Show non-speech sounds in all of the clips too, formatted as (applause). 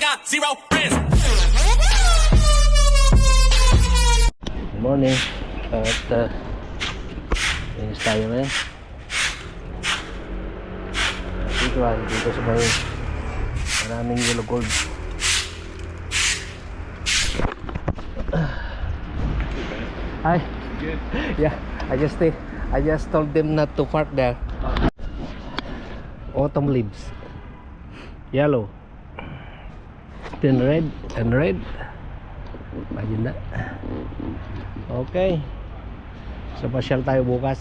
got zero friends. Good morning. At uh, linis tayo ngayon. Dito ah, dito sa may maraming yellow gold. Hi. Yeah, I just uh, I just told them not to park there. Autumn leaves. Yellow. Then red and red. Imagine that. Okay. So pasyal tayo bukas.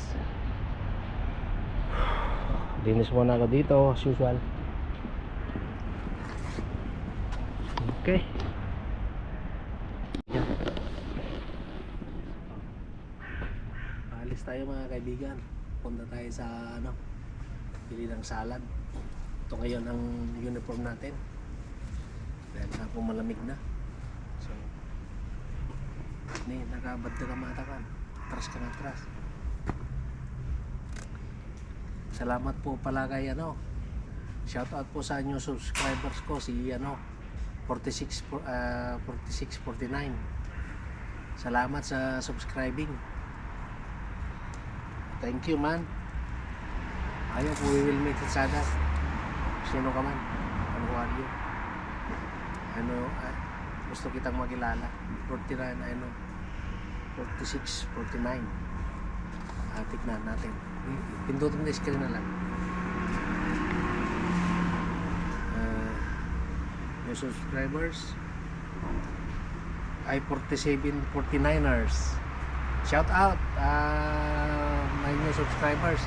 Linis muna ako dito as usual. Okay. Alis tayo mga kaibigan. Punta tayo sa ano, bili ng salad. Ito ngayon ang uniform natin. Dahil nga po malamig na. So, ni nakabad ka mata kan. Atras ka na atras. Salamat po pala kay ano. Shout out po sa inyo subscribers ko si ano 46 po- ah, 46 49. Salamat sa subscribing. Thank you man. Ayaw po we will meet each other. Sino ka man? Ano you? Ano ah, gusto kitang makilala. 49 ano 46 49. Ah, tignan natin. Pindutin na screen na lang. Ah, yung subscribers ay 47 49ers. Shout out uh, my new subscribers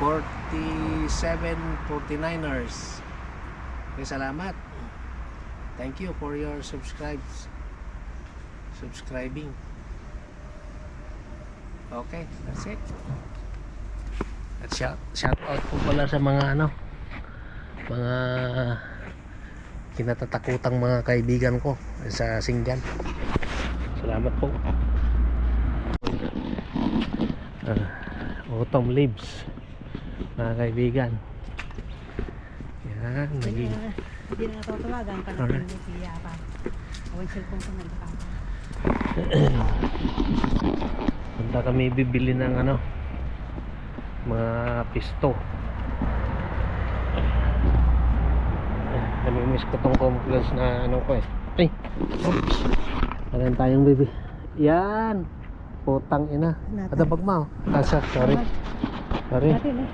47 49ers. Okay, salamat. Thank you for your subscribes. Subscribing. Okay, that's it. At shout, out po pala sa mga ano mga kinatatakutang mga kaibigan ko sa Singgan. Salamat po. Ah, autumn leaves mga kaibigan. Yan, naging Hindi na natatawagan ka na Alright. hindi siya pa. Away cellphone ko nagpa. Punta kami bibili ng ano mga pisto. Eh, Namimiss ko tong complex na ano ko eh. Ay! Oops! Meron tayong bibi. Yan! Putang ina. Ada bag mo. Kasa, sorry. Sorry. Dati na.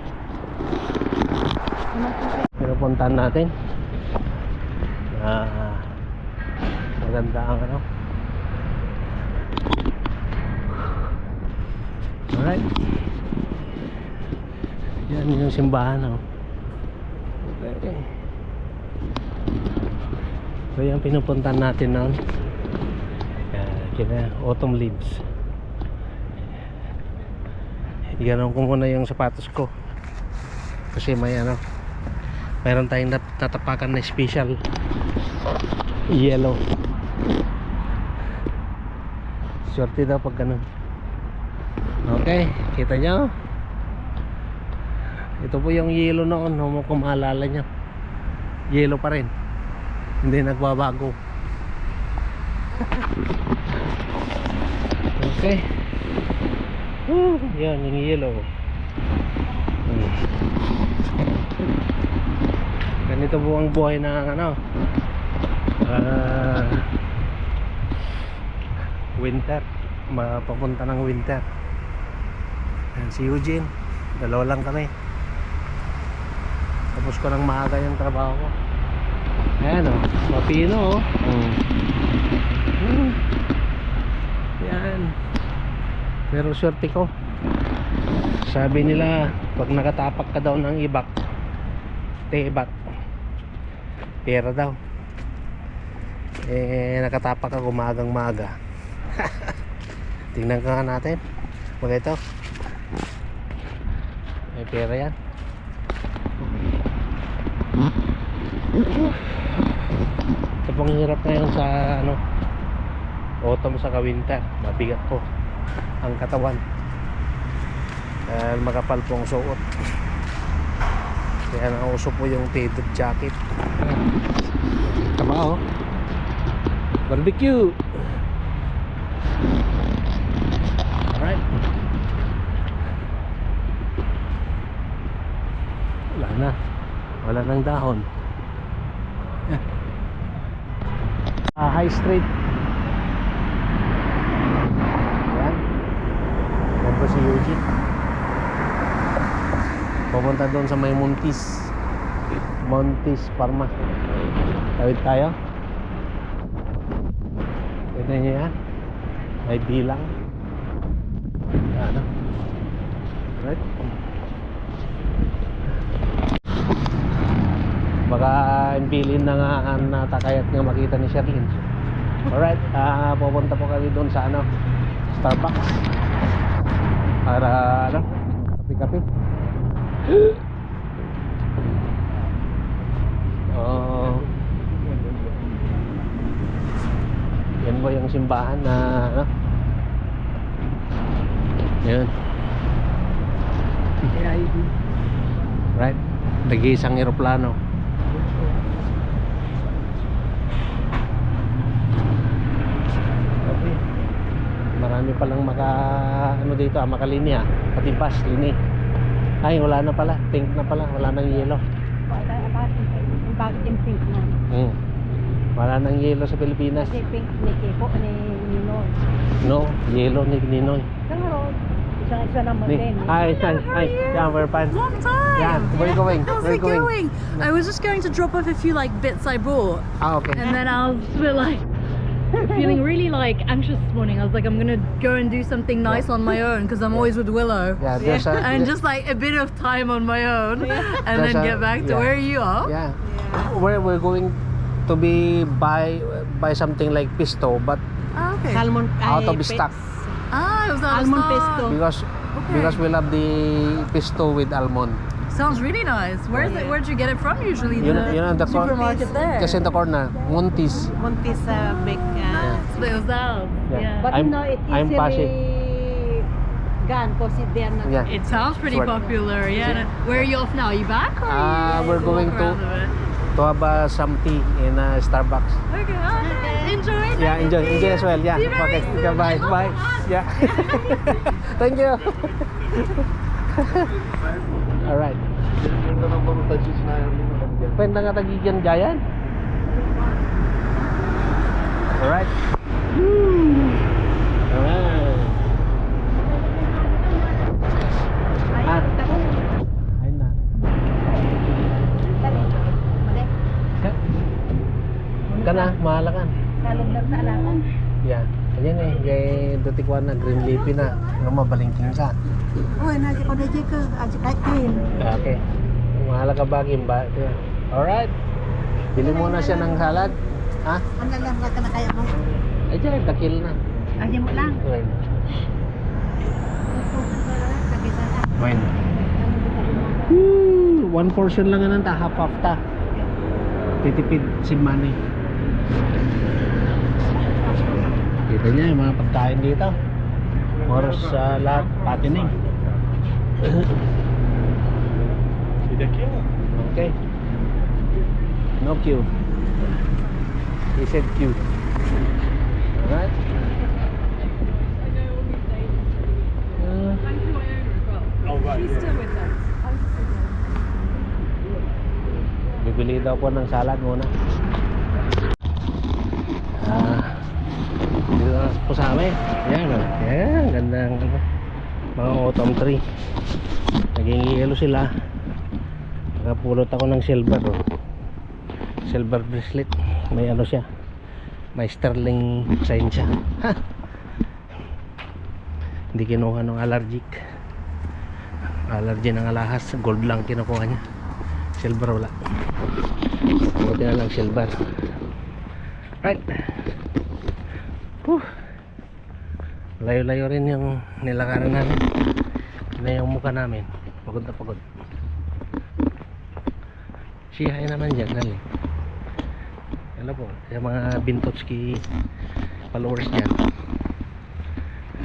Ano po siya? Pinupuntahan natin. Ah, maganda ang ano. Alright. Yan yung simbahan oh. Okay. So yan pinupuntahan natin noon. Kina autumn leaves. Iganon ko muna yung sapatos ko. Kasi may ano, mayroon tayong nat- tatapakan na special yellow. Swerte daw pag ganun. Okay kita nyo? Ito po yung yellow noon no, kung maalala nyo. Yellow pa rin. Hindi nagbabago. Okay. Woo, yan yung yellow. Ganito po ang buhay ng ano ah, winter. Mapapunta ng winter. Ayan, si Eugene. Dalawa lang kami. Tapos ko ng maaga yung trabaho ko. Ayan o oh, mapino o oh. Hmm. yan pero swerte ko. Sabi nila pag nakatapak ka daw ng ibak tebak pera daw eh nakatapak ako magang maga (laughs) tingnan ka natin. Wag ito. May pera yan. Ito pong hirap ngayon sa ano autumn sa winter. Mabigat po ang katawan. Dahil makapal pong suot. Kaya nauso po yung faded jacket. Tama Wow. Barbecue. Alright. Wala na. Wala nang dahon. (laughs) Ah, High Street. Ayan. Yan po si Eugene. Pupunta doon sa may Montis. Montis Parma. Tawid tayo. Tignan niyo yan. May bilang. Ano? Right? Baka imbilin na nga ang natakayat nga makita ni Sherlyn. Alright, ah pupunta po kami doon sa ano, Starbucks. Para ano, kape-kape. Oh. Yan po yung simbahan na ano. Yun. Right. Nag-iisang eroplano. Okay. Marami palang maka ano dito, ah, makalinya, pati bus, lini. Ay, wala na pala. Pink na pala, wala nang yellow. Bakit yung pink na? Hmm. Wala nang yellow sa Pilipinas. Kasi pink ni Kiko ni Ninoy. No, yellow ni Ninoy. Pero, isang isa naman Ni, din. hi, hi, hi. Yeah, we're fine. Long time. Yeah, where you going? How's Where it you going? going? I was just going to drop off a few like bits I bought, Ah, okay. and then I was a like (laughs) feeling really like anxious this morning. I was like, I'm gonna go and do something nice on my own because I'm always with Willow. Yeah, there's a, And just like a bit of time on my own, and There's then a- get back to yeah. where you are. yeah. Where we're going to be buy buy something like pisto, but Ah, okay. Salmon out of stock Ah, it was out of Almond stock. pesto. because because we love the pisto with almond. Sounds really nice. Where's it? Where'd you get it from? Usually You the know, you know the cor- supermarket there. just in the corner, Montis. Montis uh, bake. Yeah. But it was out. Yeah. Yeah. But I'm- you know, it I'm easily gone because not. Yeah. It sounds pretty Sure. popular. Yeah. Where are you off now? Are you back? Or Ah, you we're going to? To have uh, some tea in uh, Starbucks. Okay. Oh, nice. Enjoy. Yeah, enjoy, enjoy as well. Yeah. See you very Okay. Yeah, bye, bye. Yeah. (laughs) Thank you. (laughs) All right. Pwede nga tagigyan gayan. All right. All right. Kana, mahalakan. Salad lang sa alaman. Yeah. Ayan eh, kay Dutikwan na, green leafy na. Nga mabalingking ka. Uy, nasi ko na ka. Aji kahit kain. Okay. Mahal ka ba? Ito. Alright. Bili muna siya ng salad. Ha? Ano lang ka na kaya mo? Ay, dyan, dakil na. Aji mo lang. Na. Wine. Woo! One portion lang yan ta, half half ta. Titipid si Manny. Kita niya yung mga pagkain dito. Oras sa lahat, patining. (coughs) Okay. No queue. He said queue. Alright. Uh, She's still with us. Bibili daw po ng salad muna. Ah. Dito na po sa amin. Yan o. Yan. Ganda ng ano. Mga autumn tree. Naging yellow sila. Nakapulot ako ng silver o. Silver bracelet. May ano siya. May sterling sign siya. Ha! Hindi kinuha ng allergic. Allergy ng alahas. Gold lang kinukuha niya. Silver wala. Buti na lang silver. Right. Layo-layo rin yung nilakaran namin. Na yung mukha namin. Pagod na pagod. Sihay naman dyan. Dali. Hello po. Yung mga Bintotski followers dyan.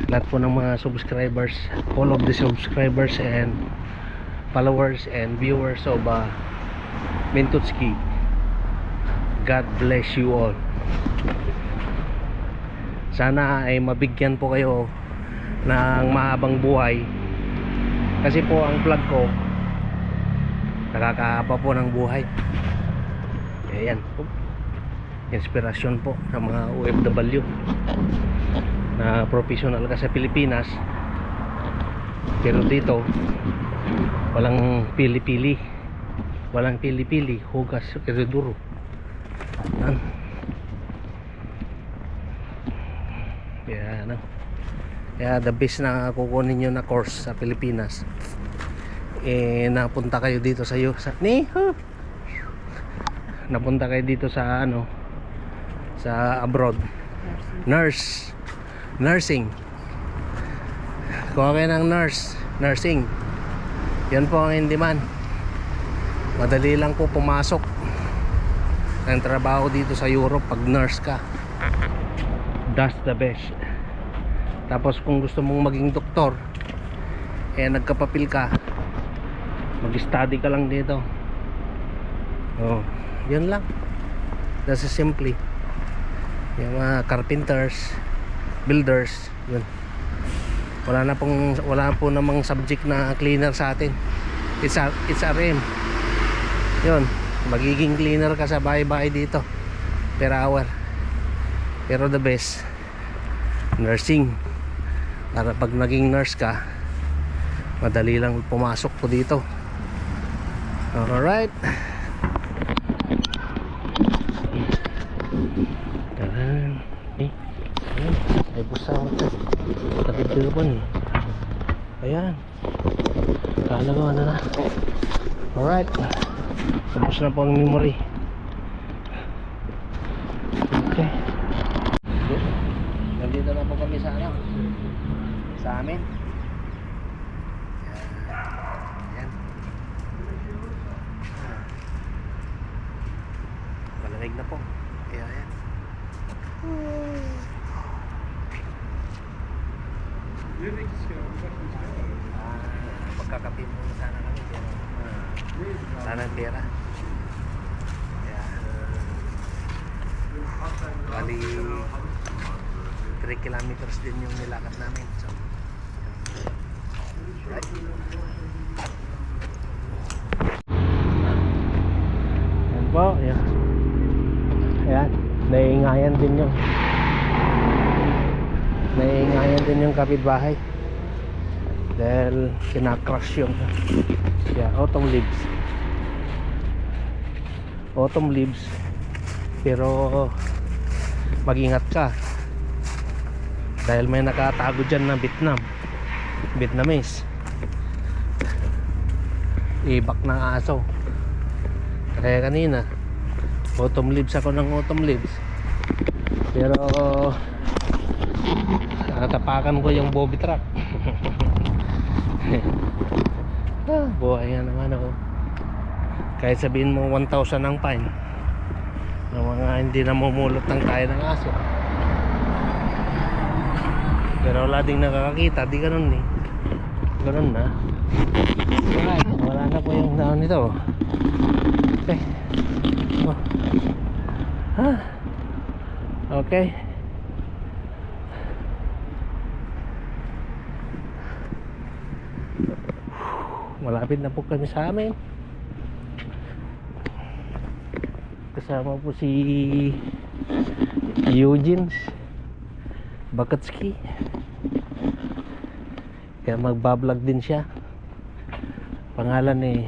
Lahat po ng mga subscribers. All of the subscribers and followers and viewers of uh, Bintotski God bless you all. Sana ay mabigyan po kayo ng mahabang buhay. Kasi po ang vlog ko nakakahaba po ng buhay. Ayan po. Inspirasyon po ng mga OFW na professional ka sa Pilipinas. Pero dito walang pili-pili. Walang pili-pili, hugas, kereduro. Yan. Kaya ano. Kaya the best na kukunin nyo na course sa Pilipinas. Eh napunta kayo dito sa sa ni napunta kayo dito sa ano sa abroad. Nurse. Nursing. Kuha kayo ng nurse. Nursing. Yan po ang in demand madali lang po pumasok ng trabaho dito sa Europe pag nurse ka. That's the best tapos kung gusto mong maging doktor eh nagkapapil ka. Mag-study ka lang dito. Oh yun lang. That's simply yung mga carpenters builders yun. Wala na pong wala po namang subject na cleaner sa atin. It's, a, it's RM yun magiging cleaner ka sa bahay-bahay dito. Per hour. Pero the best nursing para pag naging nurse ka madali lang pumasok po dito alright Taran. Eh. Ay, busa ako ito. Telefon eh. Ayan. Kala ko ano na. Alright. Tapos na po ang memory. Okay. Nandito na po kami sa ano? Sa amin. Ayan. Malamig na po. Kaya ayan. Ah, magkakape muna sana kami pero ah, nang pera. Bali 3 kilometers din yung nilakad namin. So, right. Yan po, yan. Ayan, naiingayan din yung naiingayan din yung kapitbahay dahil kinakrush yung yeah, autumn leaves autumn leaves pero mag-ingat ka dahil may nakatago dyan na Vietnam Vietnamese. Ibak ng aso. Kaya kanina autumn leaves ako ng autumn leaves. Pero natapakan ko yung bobby truck. (laughs) Ah, buhay nga naman ako. Kahit sabihin mo 1,000 ang fine. Ng mga hindi namumulot ng kaya ng aso. Pero wala ding nakakakita di ganun eh ganun na. Alright wala na po yung daon nito. Okay. Oh. ah. okay. Malapit na po kami sa amin. Kasama po si Eugene Bakatski kaya magbablog din siya. Pangalan eh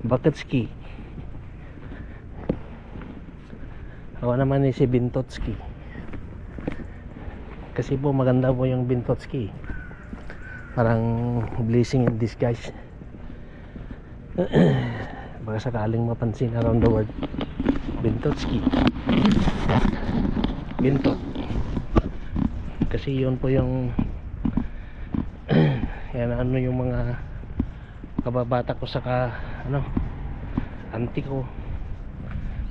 Bakatski. Ako naman eh si Bintotski. Kasi po maganda po yung Bintotski. Parang blessing in disguise. (clears throat) Baka sakaling mapansin around the world. Bintotski. Bintot. Kasi yun po yung yan ano yung mga kababata ko saka ano auntie ko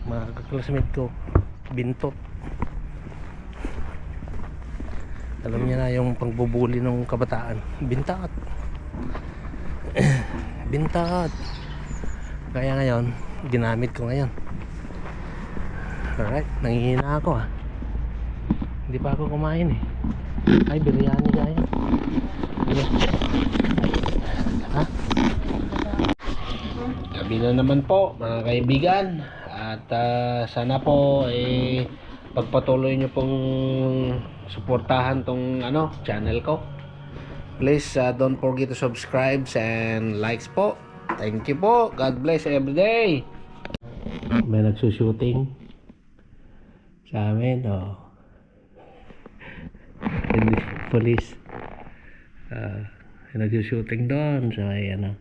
mga kaklasmate ko Bintot alam niya na yung pangbubuli ng kabataan. Bintat (clears throat) bintat kaya ngayon ginamit ko ngayon. Alright, nangihina ako ah. Hindi pa ako kumain eh. Ay, biryani kaya. Yeah. Ha? Gabi na naman po, mga kaibigan. At ah, sana po eh pagpatuloy nyo pong suportahan tong ano, channel ko. Please ah, don't forget to subscribe and likes po. Thank you po. God bless every day. May nagsushooting sa amin, oh. Hindi, police. Uh, nagsushooting doon sa may ano.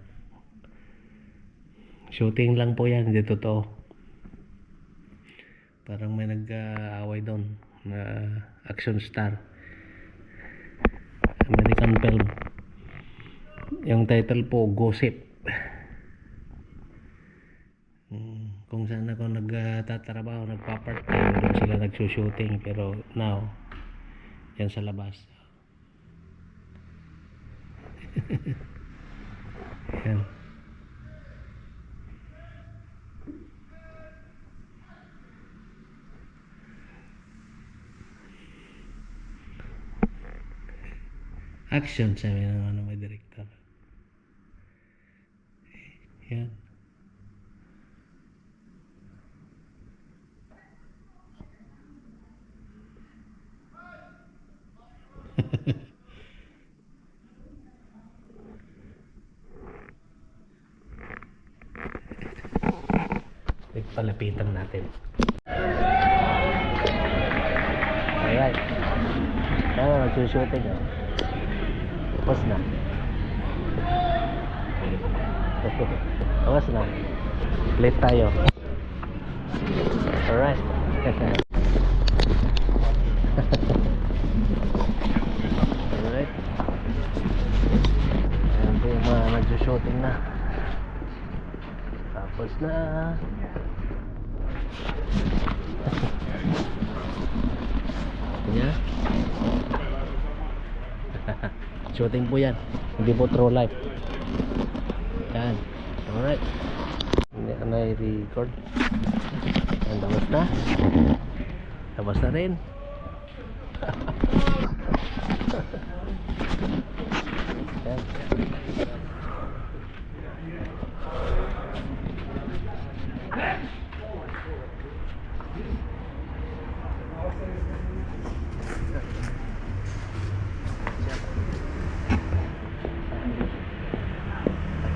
Shooting lang po yan, hindi totoo. Parang may nag-aaway doon na action star. American film. Yung title po, Gossip. Mm, kung saan ako nagtatrabaho, nagpa-part time, doon sila nagsushooting. Pero now, yan sa labas. (laughs) yan. Action, sabi ng ano may director. Yan. Palapitan natin. Alright. Nagsushooting ah. Tapos na. Tapos na. Late tayo. Alright. Alright. Ayan po yung mga nagsushooting na. Tapos na. (laughs) Yan. Shooting po yan. Hindi po true life. Yan. Alright. Hindi ka na i-record. Yan, tapos na. Tapos na rin. (laughs) Yan.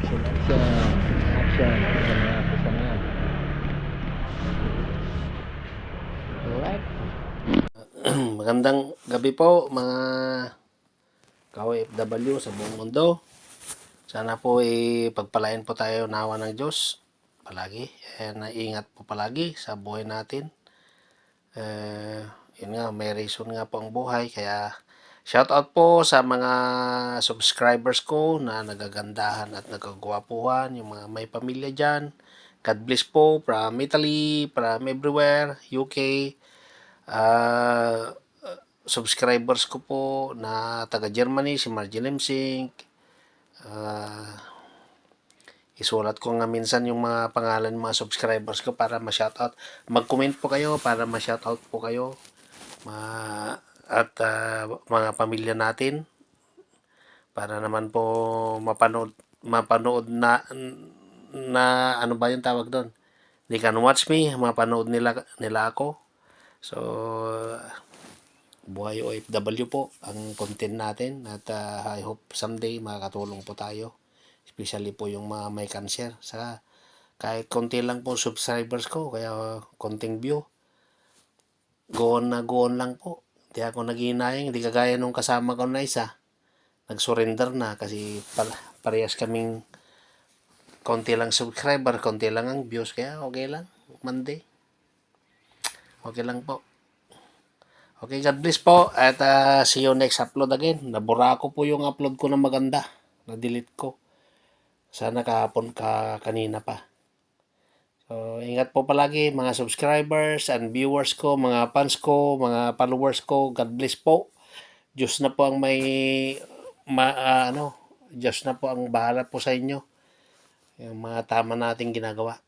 Action, action. Action. Action na, action na. Alright. Magandang gabi po mga ka-OFW sa buong mundo. Sana po eh, pagpalain po tayo nawa ng Diyos palagi. Eh, naingat po palagi sa buhay natin. Eh, yun nga, may reason nga po ang buhay. Kaya shout out po sa mga subscribers ko na nagagandahan at nagagwapuhan. Yung mga may pamilya dyan. God bless po from Italy, from everywhere, UK. Ah, subscribers ko po na taga Germany, si Margie Lemsink. Ah, isulat ko nga minsan yung mga pangalan ng mga subscribers ko para ma-shoutout. Mag-comment po kayo para ma-shoutout po kayo. Ma at ah, mga pamilya natin para naman po mapanood mapanood na na ano ba yung tawag doon? They can watch me, mapanood nila nila ako. So buhay OFW po ang content natin at ah, I hope someday makakatulong po tayo especially po yung mga may cancer. Sa kahit konti lang po subscribers ko kaya konting view go na go lang po. Hindi ako naghinayang hindi kagaya nung kasama ko na isa nag-surrender na kasi par- parehas kaming konti lang subscriber konti lang ang views kaya okay lang Monday. Okay lang po Okay, God bless po. At ah, see you next upload again. Nabura ko po yung upload ko na maganda. Na-delete ko. Sana kahapon ka kanina pa. So, ingat po palagi mga subscribers and viewers ko, mga fans ko, mga followers ko. God bless po. Diyos na po ang may ma, ah, ano, Diyos na po ang bahala po sa inyo. Yung mga tama nating ginagawa.